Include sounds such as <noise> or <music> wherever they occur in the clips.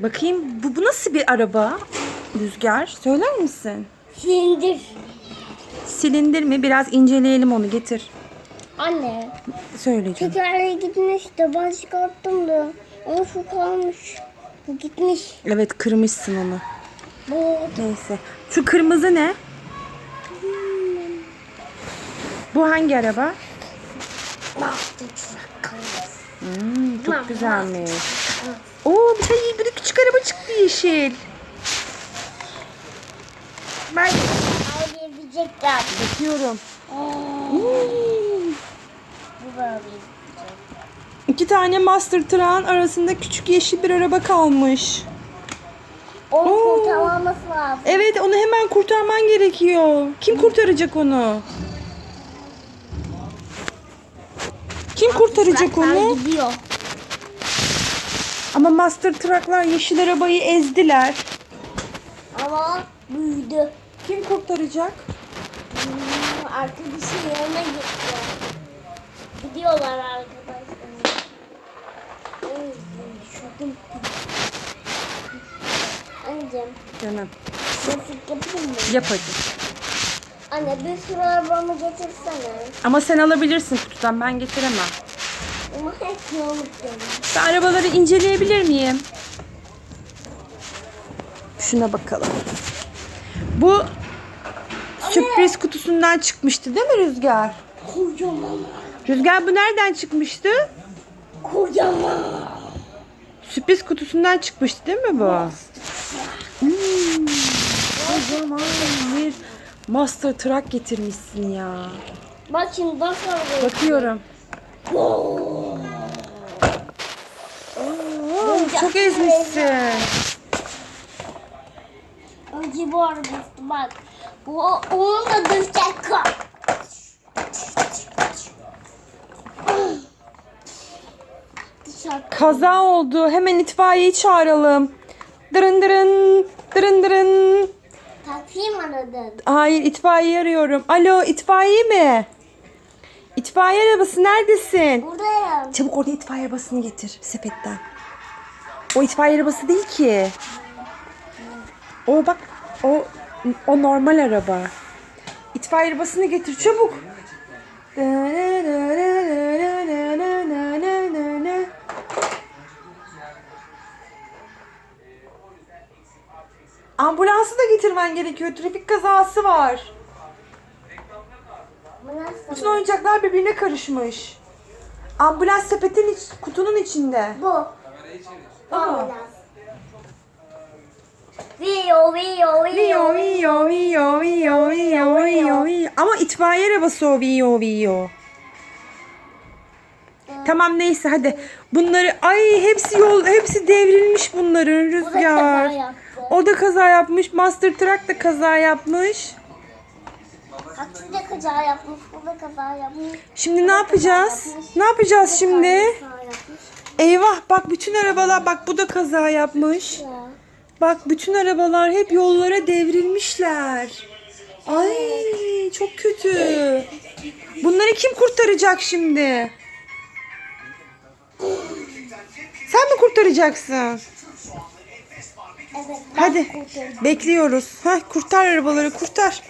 Bakayım bu, bu nasıl bir araba? Rüzgar söyler misin? Sindir. Silindir mi? Biraz inceleyelim onu getir. Anne. Söyleyeceğim. Tekerleği gitmiş de ben çıkarttım da. Ama şu kalmış. Bu gitmiş. Evet kırmışsın onu. Bu Neyse. Şu kırmızı ne? Bu hangi araba? Master Truck kalmış. Hmm, çok güzelmiş. Oo bir bir de küçük araba çıktı yeşil. Ben Ağlayabilecekler. bakıyorum. Hmm. Bu da ağlayabilecek. İki tane Master Truck'ın arasında küçük yeşil bir araba kalmış. Onu Oo. kurtarmamız lazım. Evet onu hemen kurtarman gerekiyor. Kim kurtaracak onu? Kim kurtaracak onu? gidiyor. Ama Master Truck'lar yeşil arabayı ezdiler. Ama büyüdü. Kim kurtaracak? Hmm, arkadaşın yanına gitti. Gidiyorlar arkadaşlar. Ay, düşürdüm. Anneciğim, Canım. trafik yapayım mı? Yap hadi. Anne bir sürü arabamı getirsene. Ama sen alabilirsin kutudan ben getiremem. Ama hepsini unutuyorum. Ben arabaları inceleyebilir miyim? Şuna bakalım. Bu sürpriz kutusundan çıkmıştı değil mi Rüzgar? Kocaman. Rüzgar bu nereden çıkmıştı? Kocaman. Sürpriz kutusundan çıkmıştı değil mi bu? Hmm, kocaman bir Master Truck getirmişsin ya. Bak şimdi nasıl araba Bakıyorum. Oo, çok ezmişsin. Önce bu arabası bak. Bu onun da düşecek kalk. Kaza oldu. Hemen itfaiyeyi çağıralım. Dırın dırın. Dırın dırın. Takayım aradın. Hayır itfaiye arıyorum. Alo itfaiye mi? İtfaiye arabası neredesin? Buradayım. Çabuk orada itfaiye arabasını getir sepetten. O itfaiye arabası değil ki. O bak o o normal araba. İtfaiye arabasını getir çabuk. Ambulansı da getirmen gerekiyor. Trafik kazası var. Bütün oyuncaklar birbirine karışmış. Ambulans sepetin iç, kutunun içinde. Bu. Ambulans. Viyo Viyo viyo. viyo viyo viyo viyo viyo viyo. Ama itfaiye arabası o viyo viyo. Tamam neyse hadi. Bunları ay hepsi yol hepsi devrilmiş bunların Bu da kaza rüzgar. yaptı. O da kaza yapmış. Master Truck da kaza yapmış. Aksi de kaza yapmış. Bu da kaza yapmış. Şimdi ne yapacağız? Ne yapacağız şimdi? Eyvah bak bütün arabalar bak bu da kaza yapmış. Ya. Bak bütün arabalar hep yollara devrilmişler. Ay çok kötü. Bunları kim kurtaracak şimdi? Sen mi kurtaracaksın? Evet. Hadi kurtardım. bekliyoruz. Heh, kurtar arabaları kurtar.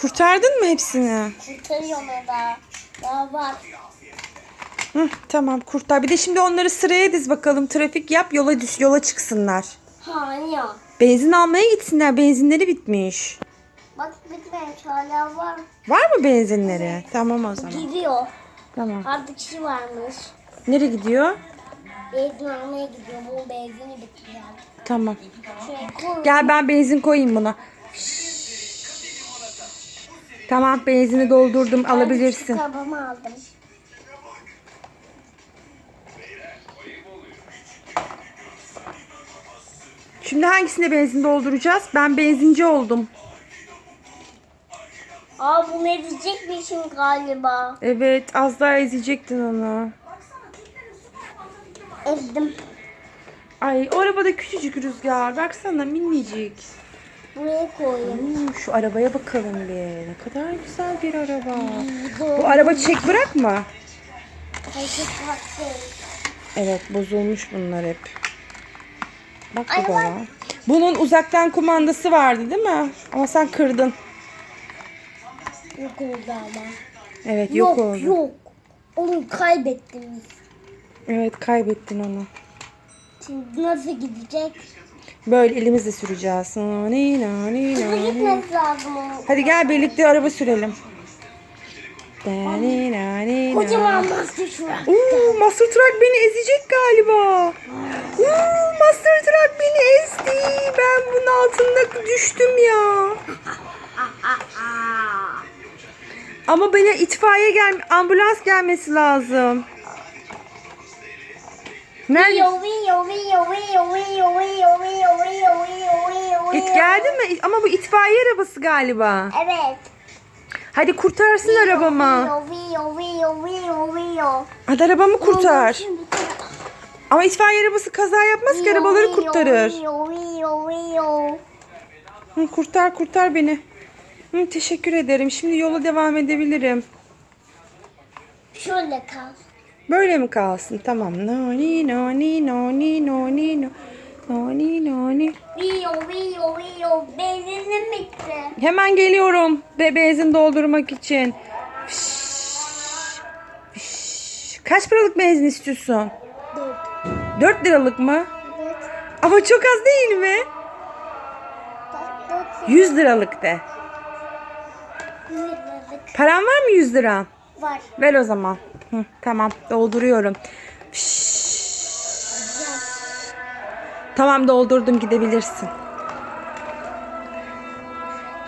Kurtardın mı hepsini? Kurtarıyorum da. Daha var. Hı, tamam kurtar. Bir de şimdi onları sıraya diz bakalım. Trafik yap yola düş yola çıksınlar. Ya. Benzin almaya gitsinler. Benzinleri bitmiş. Bak bitmemiş hala var. Var mı benzinleri? Tamam o zaman. Gidiyor. Tamam. Artık kişi varmış. Nereye gidiyor? Benzin almaya gidiyor. Bu benzini bitti yani. Tamam. Şöyle koy. Gel ben benzin koyayım buna. Tamam benzini doldurdum alabilirsin. Kabımı aldım. Şimdi hangisine benzin dolduracağız? Ben benzinci oldum. Aa bunu edecekmişim galiba. Evet az daha ezecektin onu. Ezdim. Ay o arabada küçücük rüzgar. Baksana minicik. Buraya koyayım. Hmm, şu arabaya bakalım bir. Ne kadar güzel bir araba. Bu araba çek bırakma. Evet bozulmuş bunlar hep. Bak bu. Bunun uzaktan kumandası vardı değil mi? Ama sen kırdın. Yok oldu ama. Evet yok, yok oldu. yok. Onu kaybettiniz. Evet kaybettin onu. Şimdi nasıl gidecek? Böyle elimizle süreceğiz. Nani, nani, nani. Hadi gel birlikte araba sürelim. Nani, nani, Kocaman master truck. Oo, Master Truck beni ezecek galiba. Oo, Master Truck beni ezdi. Ben bunun altında düştüm ya. <laughs> Ama bana itfaiye gel ambulans gelmesi lazım. Nerede? Git geldin mi? Ama bu itfaiye arabası galiba. Evet. Hadi kurtarsın arabamı. Hadi arabamı kurtar. Ama itfaiye arabası kaza yapmaz ki arabaları kurtarır. Hı, kurtar kurtar beni. Hı, teşekkür ederim. Şimdi yola devam edebilirim. Şöyle kal. Böyle mi kalsın? Tamam. Noni noni noni noni no. Noni noni. Viyo viyo viyo. Benzinim bitti. Hemen geliyorum. Be benzin doldurmak için. Fiş, fiş. Kaç paralık benzin istiyorsun? Dört. 4 liralık mı? Evet. Ama çok az değil mi? Dört. Dört. 100 liralık de. Paran var mı 100 lira? var. Ver o zaman. Hı, tamam dolduruyorum. Tamam doldurdum gidebilirsin.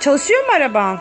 Çalışıyor mu araban?